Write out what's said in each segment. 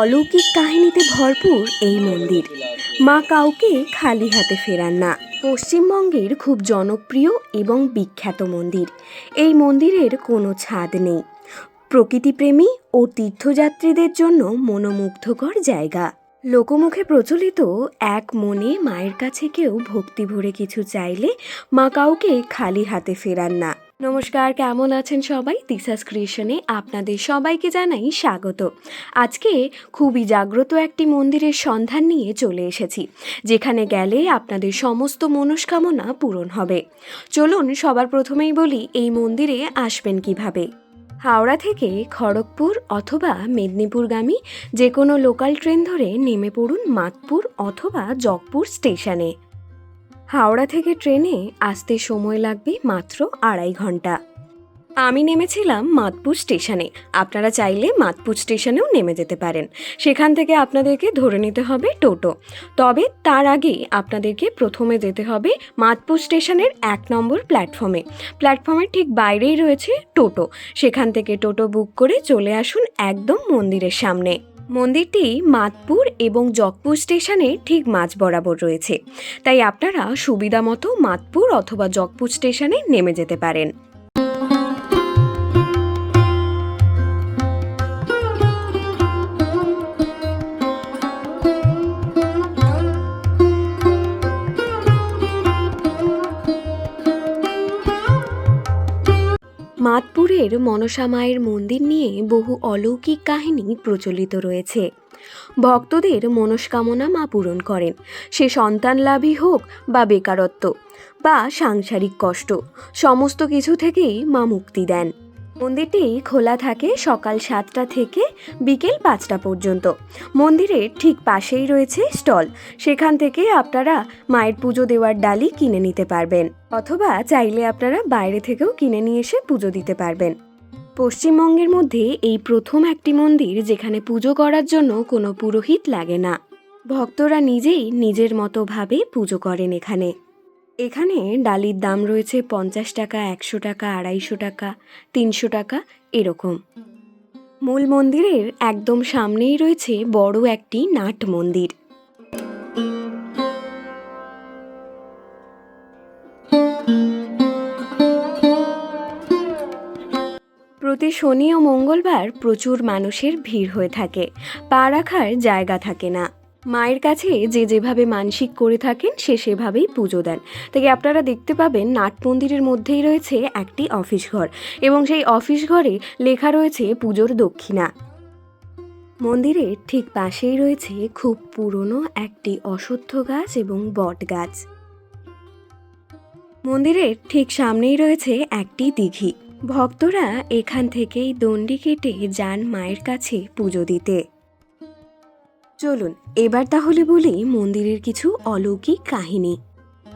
অলৌকিক কাহিনীতে ভরপুর এই মন্দির। মা কাউকে খালি হাতে ফেরান না। পশ্চিমবঙ্গের খুব জনপ্রিয় এবং বিখ্যাত মন্দির। এই মন্দিরের কোনো ছাদ নেই। প্রকৃতিপ্রেমী ও তীর্থযাত্রীদের জন্য মনোমুগ্ধকর জায়গা। লোকমুখে প্রচলিত এক মনে মায়ের কাছে কেউ ভক্তি ভরে কিছু চাইলে মা কাউকে খালি হাতে ফেরান না। নমস্কার, কেমন আছেন সবাই? তিসাস ক্রিয়েশনে আপনাদের সবাইকে জানাই স্বাগত। আজকে খুবই জাগ্রত একটি মন্দিরের সন্ধান নিয়ে চলে এসেছি, যেখানে গেলে আপনাদের সমস্ত মনস্কামনা পূরণ হবে। চলুন সবার প্রথমেই বলি, এই মন্দিরে আসবেন কীভাবে? হাওড়া থেকে খড়গপুর অথবা মেদিনীপুরগামী যে কোনো লোকাল ট্রেন ধরে নেমে পড়ুন মাতপুর অথবা জগপুর স্টেশনে। হাওড়া থেকে ট্রেনে আসতে সময় লাগবে মাত্র আড়াই ঘণ্টা। আমি নেমেছিলাম মাতপুর স্টেশনে। আপনারা চাইলে মাতপুর স্টেশনেও নেমে যেতে পারেন। সেখান থেকে আপনাদেরকে ধরে নিতে হবে টোটো। তবে তার আগে আপনাদেরকে প্রথমে যেতে হবে মাতপুর স্টেশনের এক নম্বর প্ল্যাটফর্মে। প্ল্যাটফর্মের ঠিক বাইরেই রয়েছে টোটো। সেখান থেকে টোটো বুক করে চলে আসুন একদম মন্দিরের সামনে। মন্দিরটি মাতপুর এবং জগপুর স্টেশনের ঠিক মাঝ বরাবর রয়েছে। তাই আপনারা সুবিধা মতো মাতপুর অথবা জগপুর স্টেশনে নেমে যেতে পারেন। মাতপুরের মনসা মায়ের মন্দির নিয়ে বহু অলৌকিক কাহিনী প্রচলিত রয়েছে। ভক্তদের মনস্কামনা মা পূরণ করেন। সে সন্তান লাভই হোক বা বেকারত্ব বা সাংসারিক কষ্ট, সমস্ত কিছু থেকেই মা মুক্তি দেন। মন্দিরটি খোলা থাকে সকাল সাতটা থেকে বিকেল পাঁচটা পর্যন্ত। মন্দিরের ঠিক পাশেই রয়েছে স্টল। সেখান থেকে আপনারা মায়ের পুজো দেওয়ার ডালি কিনে নিতে পারবেন, অথবা চাইলে আপনারা বাইরে থেকেও কিনে নিয়ে এসে পুজো দিতে পারবেন। পশ্চিমবঙ্গের মধ্যে এই প্রথম একটি মন্দির যেখানে পুজো করার জন্য কোনো পুরোহিত লাগে না। ভক্তরা নিজেই নিজের মতো ভাবে পুজো করেন এখানে। এখানে ডালির দাম রয়েছে পঞ্চাশ টাকা, একশো টাকা, আড়াইশো টাকা, তিনশো টাকা, এরকম। মূল মন্দিরের একদম সামনেই রয়েছে বড় একটি নাট মন্দির। প্রতি শনি ও মঙ্গলবার প্রচুর মানুষের ভিড় হয়ে থাকে। পা রাখার জায়গা থাকে না। মায়ের কাছে যে যেভাবে মানসিক করে থাকেন, সে সেভাবেই পুজো দেন। তাই আপনারা দেখতে পাবেন, নাট মন্দিরের মধ্যেই রয়েছে একটি অফিস ঘর এবং সেই অফিস ঘরে লেখা রয়েছে পুজোর দক্ষিণা। মন্দিরের ঠিক পাশেই রয়েছে খুব পুরনো একটি অশ্বত্থ গাছ এবং বট গাছ। মন্দিরের ঠিক সামনেই রয়েছে একটি দিঘি ভক্তরা এখান থেকেই দণ্ডি কেটে যান মায়ের কাছে পুজো দিতে। চলুন, এবার তাহলে বলি মন্দিরের কিছু অলৌকিক কাহিনী।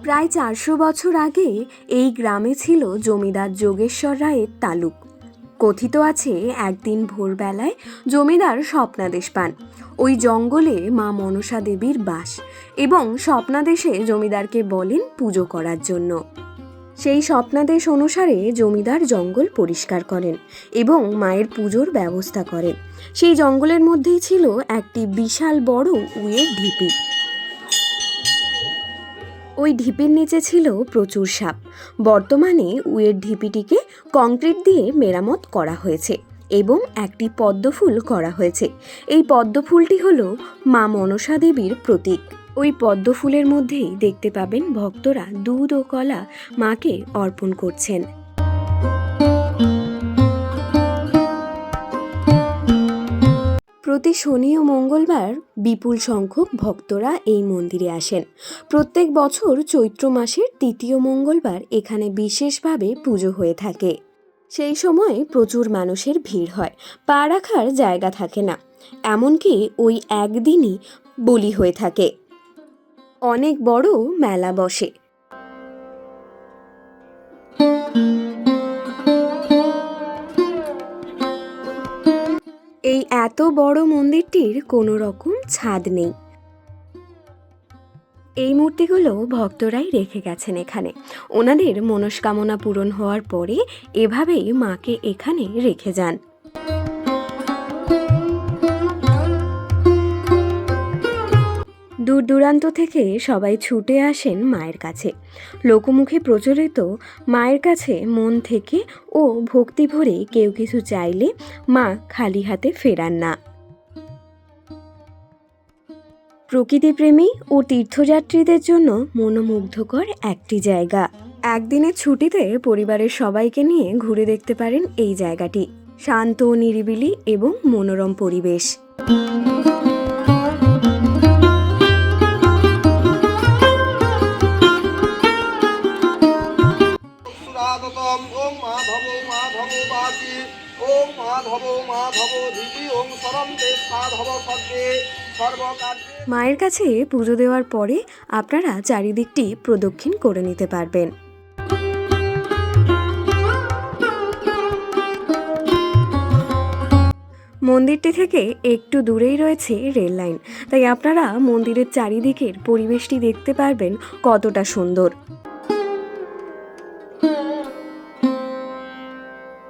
প্রায় চারশো বছর আগে এই গ্রামে ছিল জমিদার যোগেশ্বর রায়ের তালুক। কথিত আছে, একদিন ভোরবেলায় জমিদার স্বপ্নাদেশ পান। ওই জঙ্গলে মা মনসা দেবীর বাস এবং স্বপ্নাদেশে জমিদারকে বলেন পুজো করার জন্য। সেই স্বপ্নাদেশ অনুসারে জমিদার জঙ্গল পরিষ্কার করেন এবং মায়ের পুজোর ব্যবস্থা করেন। সেই জঙ্গলের মধ্যেই ছিল একটি বিশাল বড় উয়ের ঢিপি। ওই ঢিপির নিচে ছিল প্রচুর সাপ। বর্তমানে উয়ের ঢিপিটিকে কংক্রিট দিয়ে মেরামত করা হয়েছে এবং একটি পদ্মফুল করা হয়েছে। এই পদ্মফুলটি হল মা মনসা দেবীর প্রতীক। ওই পদ্ম ফুলের মধ্যেই দেখতে পাবেন ভক্তরা দুধ ও কলা মাকে অর্পণ করছেন। প্রতি শনি ও মঙ্গলবার বিপুল সংখ্যক ভক্তরা এই মন্দিরে আসেন। প্রত্যেক বছর চৈত্র মাসের তৃতীয় মঙ্গলবার এখানে বিশেষভাবে পুজো হয়ে থাকে। সেই সময় প্রচুর মানুষের ভিড় হয়, পা রাখার জায়গা থাকে না। এমনকি ওই একদিনই বলি হয়ে থাকে। অনেক বড় মেলা বসে। এই এত বড় মন্দিরটির কোনো রকম ছাদ নেই। এই মূর্তিগুলো ভক্তরাই রেখে গেছেন এখানে। ওনাদের মনস্কামনা পূরণ হওয়ার পরে এভাবেই মাকে এখানে রেখে যান। দূর দূরান্ত থেকে সবাই ছুটে আসেন মায়ের কাছে। লোকমুখে প্রচলিত মায়ের কাছে মন থেকে ও ভক্তি ভরে কেউ কিছু চাইলে মা খালি হাতে ফেরান না। প্রকৃতিপ্রেমী ও তীর্থযাত্রীদের জন্য মনোমুগ্ধকর একটি জায়গা। একদিনের ছুটিতে পরিবারের সবাইকে নিয়ে ঘুরে দেখতে পারেন এই জায়গাটি। শান্ত, নিরিবিলি এবং মনোরম পরিবেশ। মাধব বাচি ওং মাধব মাধব ধীরি ওং সরম দে সাধব সর্বে মায়ের কাছে পুজো দেওয়ার পরে আপনারা চারিদিকটি প্রদক্ষিণ করে নিতে পারবেন। মন্দিরটি থেকে একটু দূরেই রয়েছে রেল লাইন। তাই আপনারা মন্দিরের চারিদিকের পরিবেশটি দেখতে পারবেন কতটা সুন্দর।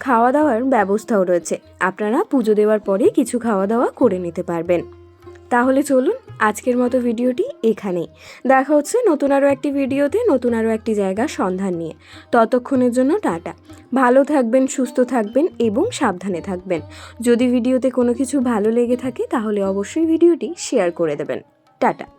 খাওয়া দাওয়ার ব্যবস্থাও রয়েছে। আপনারা পুজো দেওয়ার পরে কিছু খাওয়া দাওয়া করে নিতে পারবেন। তাহলে চলুন আজকের মতো ভিডিওটি এখানেই। দেখা হচ্ছে নতুন আরও একটি ভিডিওতে, নতুন আরও একটি জায়গার সন্ধান নিয়ে। ততক্ষণের জন্য টাটা। ভালো থাকবেন, সুস্থ থাকবেন এবং সাবধানে থাকবেন। যদি ভিডিওতে কোনো কিছু ভালো লেগে থাকে, তাহলে অবশ্যই ভিডিওটি শেয়ার করে দেবেন। টাটা।